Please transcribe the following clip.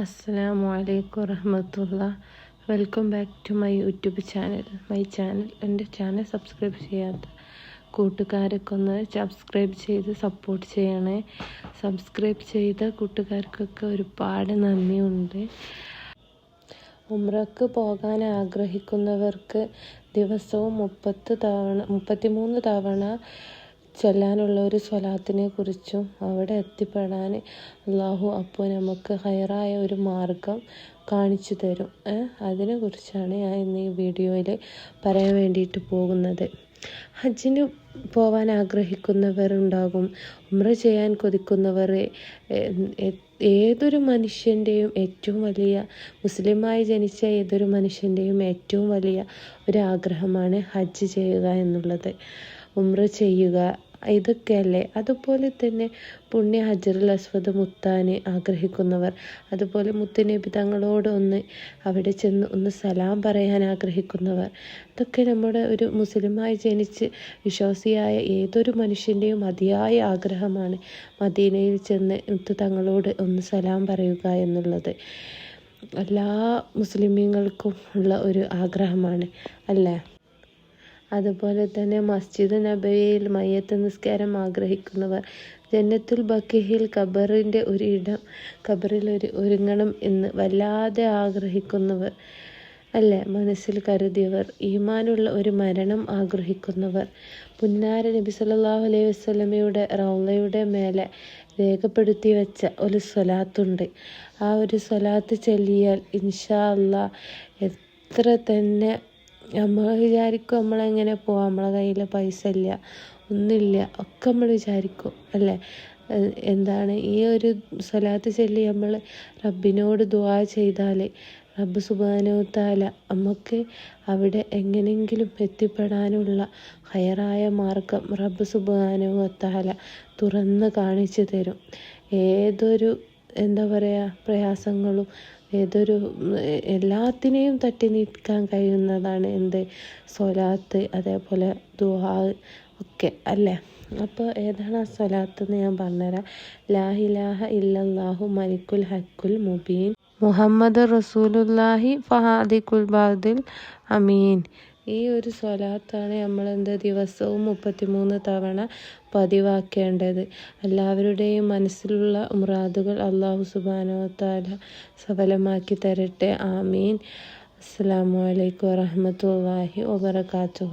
അസ്സലാമു അലൈക്കും വറഹമത്തുള്ള. Welcome back to my YouTube channel. My channel എന്റെ ചാനൽ സബ്സ്ക്രൈബ് ചെയ്യാത്ത കൂട്ടുകാരൊക്കെ ഒന്ന് സബ്സ്ക്രൈബ് ചെയ്ത് സപ്പോർട്ട് ചെയ്യണേ. സബ്സ്ക്രൈബ് ചെയ്ത കൂട്ടുകാർക്കൊക്കെ ഒരുപാട് നന്ദിയുണ്ട്. ഉമ്രക്ക് പോകാൻ ആഗ്രഹിക്കുന്നവർക്ക് ദിവസവും മുപ്പത്ത് തവണ മുപ്പത്തിമൂന്ന് തവണ ചൊല്ലാനുള്ള ഒരു സ്വലാത്തിനെ കുറിച്ചും അവിടെ എത്തിപ്പെടാൻ അള്ളാഹു അപ്പോൾ നമുക്ക് ഹയറായ ഒരു മാർഗം കാണിച്ചു തരും. അതിനെ കുറിച്ചാണ് ഞാൻ ഇന്ന് ഈ വീഡിയോയിൽ പറയാൻ വേണ്ടിയിട്ട് പോകുന്നത്. ഹജ്ജിന് പോവാൻ ആഗ്രഹിക്കുന്നവർ ഉണ്ടാകും ഉമ്ര ചെയ്യാൻ കൊതിക്കുന്നവർ ഏതൊരു മനുഷ്യന്റെയും ഏറ്റവും വലിയ മുസ്ലിമായി ജനിച്ച ഏതൊരു മനുഷ്യന്റെയും ഏറ്റവും വലിയ ഒരു ആഗ്രഹമാണ് ഹജ്ജ് ചെയ്യുക എന്നുള്ളത്. ഉമ്ര ചെയ്യുക ഇതൊക്കെയല്ലേ അതുപോലെ തന്നെ പുണ്യ ഹജറുൽ അസ്വദ് മുത്താനെ ആഗ്രഹിക്കുന്നവർ അതുപോലെ മുത്തുനബി തങ്ങളോട് ഒന്ന് അവിടെ ചെന്ന് ഒന്ന് സലാം പറയാൻ ആഗ്രഹിക്കുന്നവർ ഇതൊക്കെ നമ്മുടെ ഒരു മുസ്ലിമായി ജനിച്ച് വിശ്വാസിയായ ഏതൊരു മനുഷ്യന്റെയും മതിയായ ആഗ്രഹമാണ് മദീനയിൽ ചെന്ന് മുത്തു തങ്ങളോട് ഒന്ന് സലാം പറയുക എന്നുള്ളത്. എല്ലാ മുസ്ലിമീങ്ങൾക്കും ഉള്ള ഒരു ആഗ്രഹമാണ് അല്ലേ? അതുപോലെ തന്നെ മസ്ജിദ് നബവിയിൽ മയ്യത്ത് നിസ്കാരം ആഗ്രഹിക്കുന്നവർ. ജന്നത്തുൽ ബക്കിഹിൽ ഖബറിന്റെ ഒരു ഇടം ഖബറിൽ ഒരു ഒരുങ്ങണം എന്ന് വല്ലാതെ ആഗ്രഹിക്കുന്നവർ അല്ലേ? മനസ്സിൽ കരുതിയവർ ഈമാനുള്ള ഒരു മരണം ആഗ്രഹിക്കുന്നവർ. പുന്നാര നബി സല്ലാഹു അലൈഹി വസ്ലമയുടെ റൗളയുടെ മേലെ രേഖപ്പെടുത്തി വെച്ച ഒരു സ്വലാത്തുണ്ട്. ആ ഒരു സ്വലാത്ത് ചൊല്ലിയാൽ ഇൻഷാ അള്ളാ എത്ര തന്നെ നമ്മൾ വിചാരിക്കും നമ്മളെങ്ങനെ പോവാം. നമ്മളെ കയ്യിൽ പൈസ ഇല്ല ഒന്നുമില്ല. ഒക്കെ നമ്മൾ വിചാരിക്കും അല്ലേ? എന്താണ്? ഈ ഒരു സ്വലാത്ത് ചൊല്ലി നമ്മൾ റബ്ബിനോട് ദുവാ ചെയ്താൽ റബ്ബ് സുബാനോത്താല നമുക്ക് അവിടെ എങ്ങനെങ്കിലും എത്തിപ്പെടാനുള്ള ഹയറായ മാർഗം റബ്ബ് സുബാനോത്താല തുറന്ന് കാണിച്ചു തരും. ഏതൊരു എന്താ പറയുക പ്രയാസങ്ങളും ഏതൊരു എല്ലാത്തിനെയും തട്ടി നിൽക്കാൻ കഴിയുന്നതാണ് എന്ത്? സ്വലാത്ത് അതേപോലെ ദുഹാ ഒക്കെ അല്ലേ? അപ്പോൾ ഏതാണ് ആ സ്വലാത്ത് എന്ന് ഞാൻ പറഞ്ഞുതരാം. ലാഹിലാഹ ഇല്ലല്ലാഹു മലിക്കുൽ ഹക്കുൽ മുബീൻ. മുഹമ്മദ് റസൂലുല്ലാഹി ഫഹാദിക്കുൽ ബാദിൽ അമീൻ. ഈ ഒരു സ്വലാത്താണ് നമ്മൾ എന്ത് ദിവസവും മുപ്പത്തിമൂന്ന് തവണ പതിവാക്കേണ്ടത്. എല്ലാവരുടെയും മനസ്സിലുള്ള മുറാദുകൾ അള്ളാഹു സുബാനോത്താല സഫലമാക്കി തരട്ടെ. ആമീൻ. അസ്സാം വലൈക്കും വാഹമത്തല്ലാഹി വാബർക്കാത്തു